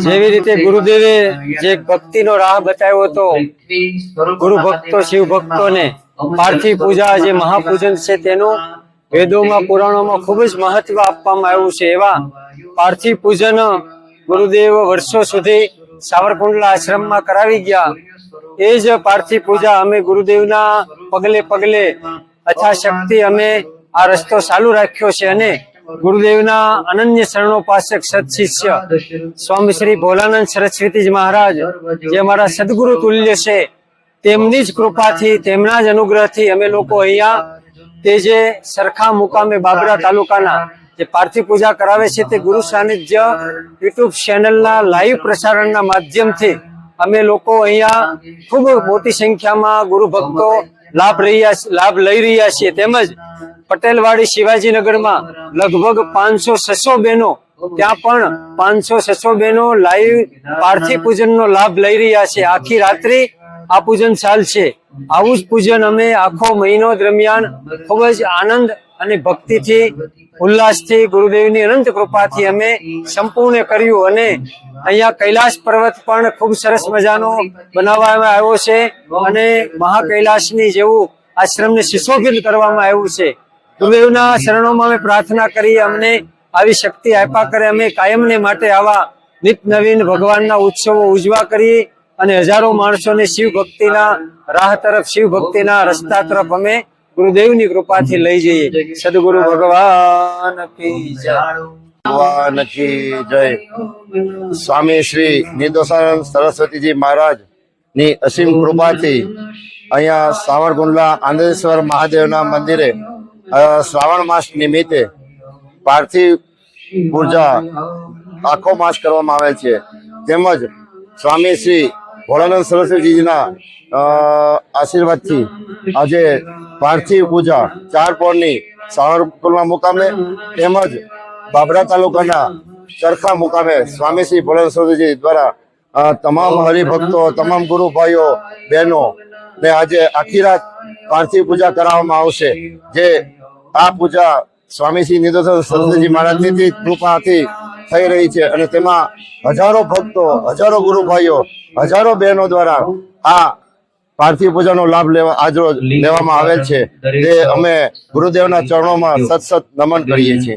જેવી રીતે ગુરુદેવે જે ભક્તિનો રાહ બતાવ્યો હતો, ગુરુ ભક્તો, શિવ ભક્તોને પાર્થિવ પૂજા જે મહાપૂજન છે તેનું, વેદોમાં, પુરાણોમાં ખૂબ જ મહત્વ આપવામાં આવ્યું છે. એવા પાર્થિવ પૂજન ગુરુદેવ વર્ષો સુધી સાવરકુંડલા આશ્રમમાં કરાવી ગયા. એ જ પાર્થિવ પૂજા અમે ગુરુદેવના પગલે પગલે અથાશક્તિ અમે આ રસ્તો ચાલુ રાખ્યો છે અને ગુરુદેવના અનન્ય શરણોપાસક સત્શિષ્ય સ્વામી શ્રી ભોલાનંદ સરસ્વતીજી મહારાજ, જે અમારા સદગુરુ તુલ્ય છે, તેમની જ કૃપાથી, તેમના જ અનુગ્રહથી અમે લોકો અહીંયા તે જે સરખા મુકામે બાબરા તાલુકાના જે પાર્થિવ પૂજા કરાવે છે તે ગુરુ સાનિધ્ય યુટ્યુબ ચેનલના લાઈવ પ્રસારણના માધ્યમથી અમે લોકો અહીંયા ખૂબ મોટી સંખ્યામાં ગુરુ ભક્તો લાભ રહ્યા લાભ લઈ રહ્યા છીએ તેમજ પટેલવાડી શિવાજીનગરમાં લગભગ પાંચસો છસો બહેનો ત્યાં પણ પાંચસો છસો બહેનો લાઈવ પાર્થિવ પૂજનનો લાભ લઈ રહ્યા છે. આખી રાત્રિ આ પૂજન ચાલશે. આવું જ પૂજન અમે આખો મહિનો દરમિયાન ખૂબ જ આનંદ અને ભક્તિથી, ઉલ્લાસથી, ગુરુદેવની અનંત કૃપાથી અમે સંપૂર્ણ કર્યું અને અહીંયા કૈલાસ પર્વત પણ ખૂબ સરસ મજાનો બનાવવામાં આવ્યો છે અને મહાકૈલાસની જેવું આશ્રમને સુશોભિત કરવામાં આવ્યું છે. ગુરુદેવના શરણોમાં અમે પ્રાર્થના કરી અમને આવી શક્તિ આપ્યા કરે. અમે કાયમને માટે આવા નિત નવીન ભગવાનના ઉત્સવો ઉજવા કરીએ અને હજારો માણસોને શિવ ભક્તિના રાહ તરફ શિવ ભક્તિના રસ્તા તરફ અમે ગુરુદેવની કૃપાથી લઈ જઈએ. સદગુરુ ભગવાન કી જય. ભગવાન કી જય. સ્વામી શ્રી નિર્દોષાનંદ સરસ્વતીજી મહારાજની અસીમ કૃપાથી અહીંયા સાવરકુંડલા આનંદેશ્વર મહાદેવના મંદિરે શ્રાવણ માસ નિમિત્તે પાર્થિવ પૂજા આખો માસ કરવામાં આવે છે. તેમજ સ્વામી શ્રી ભોળાનંદ સરસ્વતીજીના આશીર્વાદથી આજે પાર્થિવ પૂજા, ચાર પોળની સાવરકુંડલા મુકામે તેમજ બાબરા તાલુકાના ચરખા મુકામે સ્વામી શ્રી ભોલેશ્વરજી દ્વારા તમામ હરિભક્તો, તમામ ગુરુ ભાઈઓ, બહેનો ને આજે આખી રાત પાર્થિવ પૂજા કરાવવામાં આવશે. જે આ પૂજા સ્વામી શ્રી નિર્દોષ સરસ્વતીજી મહારાજની કૃપાથી થઈ રહી છે અને તેમાં હજારો ભક્તો, હજારો ગુરુ ભાઈઓ, હજારો બહેનો દ્વારા આ પાર્થિવ પૂજાનો લાભ લેવા આજરોજ લેવામાં આવેલ છે. તે અમે ગુરુદેવના ચરણોમાં સત સત નમન કરીએ છીએ.